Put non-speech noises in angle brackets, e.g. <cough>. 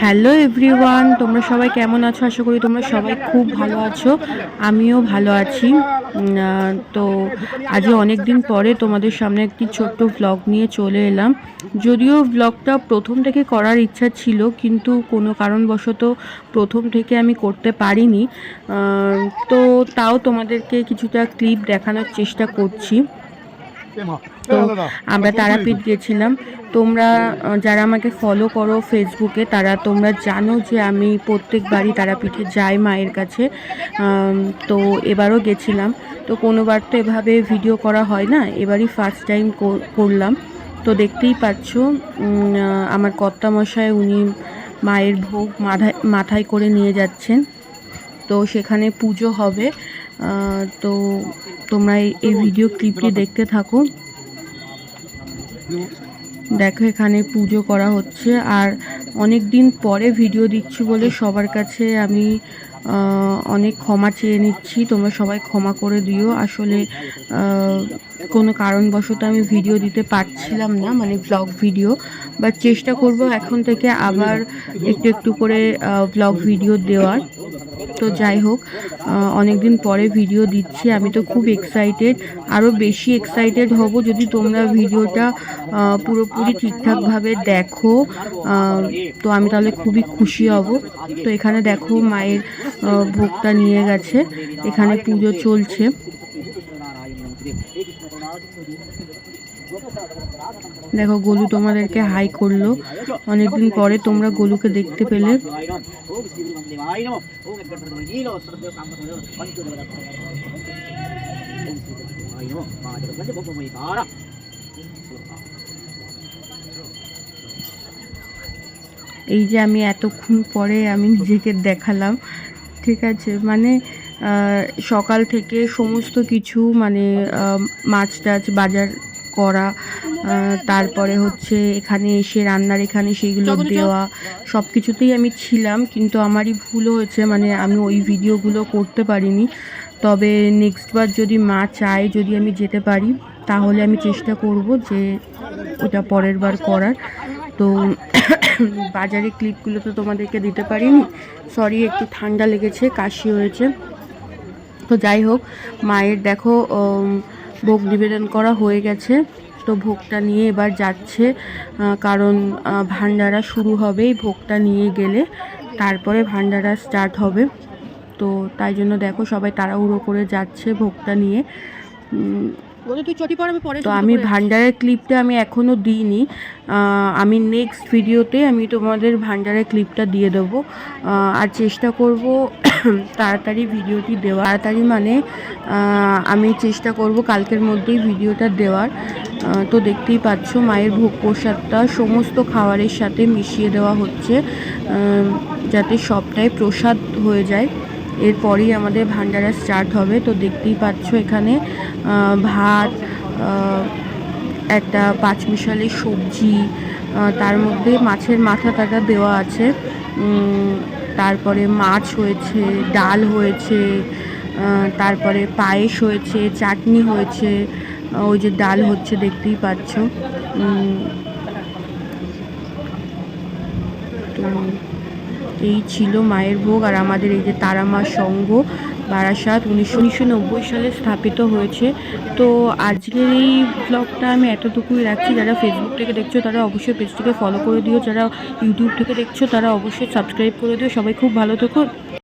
Hello everyone, তোমরা সবাই কেমন আছো? আশা করি তোমরা সবাই খুব ভালো আছো। আমিও ভালো আছি। তো আজ অনেক দিন পরে তোমাদের সামনে একটি ছোট্ট ভ্লগ নিয়ে চলে এলাম। যদিও ভ্লগটা প্রথম থেকে করার ইচ্ছা ছিল, কিন্তু কোনো কারণবশত প্রথম থেকে আমি করতে পারিনি। তো তাও তোমাদেরকে কিছুটা ক্লিপ দেখানোর চেষ্টা করছি। তো আমরা তারাপীঠ গেছিলাম তোমরা যারা আমাকে ফলো করো ফেসবুকে তারা তোমরা জানো যে আমি প্রত্যেকবারই তারাপীঠে যাই মায়ের কাছে। তো এবারও গেছিলাম। তো কোনোবার তো এভাবে ভিডিও করা হয় না। এবারই ফার্স্ট টাইম করলাম। তো দেখতেই পাচ্ছ আমার কর্তামশাই উনি মায়ের ভোগ মাথায় মাথায় করে নিয়ে যাচ্ছেন। তো সেখানে পুজো হবে। তো তোমরা এই- ভিডিও ক্লিপটি দেখতে থাকো। দেখো, এখানে পুজো করা হচ্ছে। আর অনেক দিন পরে ভিডিও দিচ্ছি বলে সবার কাছে আমি অনেক ক্ষমা চেয়ে নিচ্ছি, তোমরা সবাই ক্ষমা করে দিও। আসলে কোনো কারণবশত আমি ভিডিও দিতে পারছিলাম না মানে ব্লগ ভিডিও বা চেষ্টা করব এখন থেকে আবার একটু একটু করে ব্লগ ভিডিও দেওয়ার। তো যাই হোক অনেক দিন পরে ভিডিও দিচ্ছি, আমি তো খুব এক্সাইটেড আরও বেশি এক্সাইটেড হব যদি তোমরা ভিডিওটা পুরোপুরি ঠিকঠাকভাবে দেখো। তো আমি তাহলে খুবই খুশি হব। তো এখানে দেখো মায়ের ভোগটা নিয়ে গেছে। এখানে পুজো চলছে। দেখো, গোলু তোমাদেরকে হাই করল। অনেকদিন পরে তোমরা গোলুকে দেখতে পেলে। এই যে আমি এতক্ষণ পরে আমি নিজেকে দেখালাম। ঠিক আছে মানে সকাল থেকে সমস্ত কিছু মানে মাছ টাছ বাজার করা তারপরে হচ্ছে এখানে এসে রান্নার এখানে সেইগুলো দেওয়া সব কিছুতেই আমি ছিলাম কিন্তু আমারই ভুল হয়েছে মানে আমি ওই ভিডিওগুলো করতে পারিনি। তবে নেক্সট বার যদি মা চায় যদি আমি যেতে পারি তাহলে আমি চেষ্টা করব যে ওটা পরের বার করার। তো <coughs> বাজারে ক্লিপগুলো তো তোমাদেরকে দিতে পারিনি। সরি একটু ঠান্ডা লেগেছে, কাশি হয়েছে। তো যাই হোক, মায়ের দেখো ভোগ নিবেদন করা হয়ে গেছে। তো ভোগটা নিয়ে এবার যাচ্ছে কারণ ভান্ডারা শুরু হবে এই ভোগটা নিয়ে গেলে। তারপরে ভান্ডারা স্টার্ট হবে। তো তাই জন্য দেখো, সবাই তাড়াহুড়ো করে যাচ্ছে ভোগটা নিয়ে। তো আমি ভান্ডারের ক্লিপটা আমি এখনও দিইনি। আমি নেক্সট ভিডিওতে আমি তোমাদের ভান্ডারের ক্লিপটা দিয়ে দেবো। আর চেষ্টা করব <coughs> তাড়াতাড়ি ভিডিওটি দেওয়া তাড়াতাড়ি মানে আমি চেষ্টা করব কালকের মধ্যেই ভিডিওটা দেওয়ার। তো দেখতেই পাচ্ছ মায়ের ভোগ প্রসাদটা সমস্ত খাবারের সাথে মিশিয়ে দেওয়া হচ্ছে। যাতে সবটাই প্রসাদ হয়ে যায়। এরপরেই আমাদের ভান্ডারা স্টার্ট হবে। তো দেখতেই পাচ্ছ এখানে ভাত একটা পাঁচমিশালি সবজি তার মধ্যে মাছের মাথা টাটা দেওয়া আছে। তারপরে মাছ হয়েছে, ডাল হয়েছে তারপরে পায়েস হয়েছে, চাটনি হয়েছে ওই যে ডাল হচ্ছে দেখতেই পাচ্ছ। তো এই ছিল মায়ের ভোগ আর আমাদের এই যে তারামা সংঘ বারাসাত উনিশশো নব্বই সালে স্থাপিত হয়েছে। তো আজকের এই ব্লগটা আমি এতটুকুই রাখছি। যারা ফেসবুক থেকে দেখছ, তারা অবশ্যই পেজটিকে ফলো করে দিও। যারা ইউটিউব থেকে দেখছ, তারা অবশ্যই সাবস্ক্রাইব করে দিও। সবাই খুব ভালো থেকো।